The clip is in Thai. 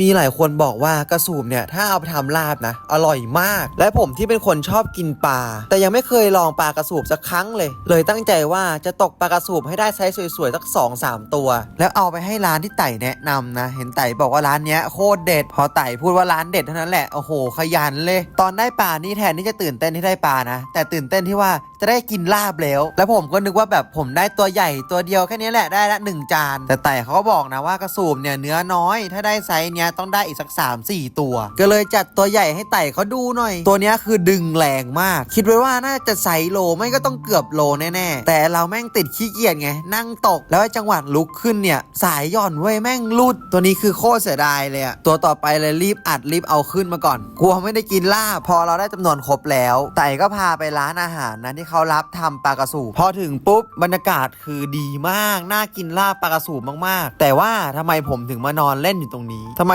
มีหลายคนบอกว่ากระสูบเนี่ยถ้าเอาไปทำลาบนะ อร่อยมาก และผมที่เป็นคนชอบกินปลา แต่ยังไม่เคยลองปลากระสูบสักครั้งเลย เลยตั้งใจว่าจะตกปลากระสูบให้ได้ไซส์สวยๆสัก2อสตัว แล้วเอาไปให้ร้านที่ไต่แนะนำนะ เห็นไต่บอกว่าร้านเนี้ยโคตรเด็ด พอไต่พูดว่าร้านเด็ดเท่านั้นแหละโอ้โหขยันเลย ตอนได้ปลานี่แทนที่จะตื่นเต้นที่ได้ปลานะ แต่ตื่นเต้นที่ว่าจะได้กินลาบแล้ว แล้วผมก็นึกว่าแบบผมได้ตัวใหญ่ตัวเดียวแค่นี้แหละได้ละหนึ่งจาน แต่ไต่เขาก็บอกนะว่ากระสูบเนี่ยเนื้อน้อยถ้าได้ไซส์เนี้ยต้องได้อีกสัก 3 4 ตัว ก็เลยจัดตัวใหญ่ให้ไต่เขาดูหน่อย ตัวเนี้ยคือดึงแรงมาก คิดไว้ว่าน่าจะไซส์โลไม่ก็ต้องเกือบโลแน่ๆ แต่เราแม่งติดขี้เกียจไง นั่งตกแล้วจังหวะลุกขึ้นเนี่ย สายย่อนเว้ยแม่งลุด ตัวนี้คือโคตรเสียดายเลยอะตัวต่อไปเลยรีบอัดรีบเอาขึ้นมาก่อน กลัวไม่ได้กินลาบพอเราได้จำนวนครบแล้วไต่ก็พาไปร้านอาหารนะที่เขารับทำปลากระสูพอถึงปุ๊บบรรยากาศคือดีมากน่ากินลาบปลากระสูมากๆ แต่ว่าทำไมผมถึงมานอนเล่นอยู่ตรงนี้ทำไม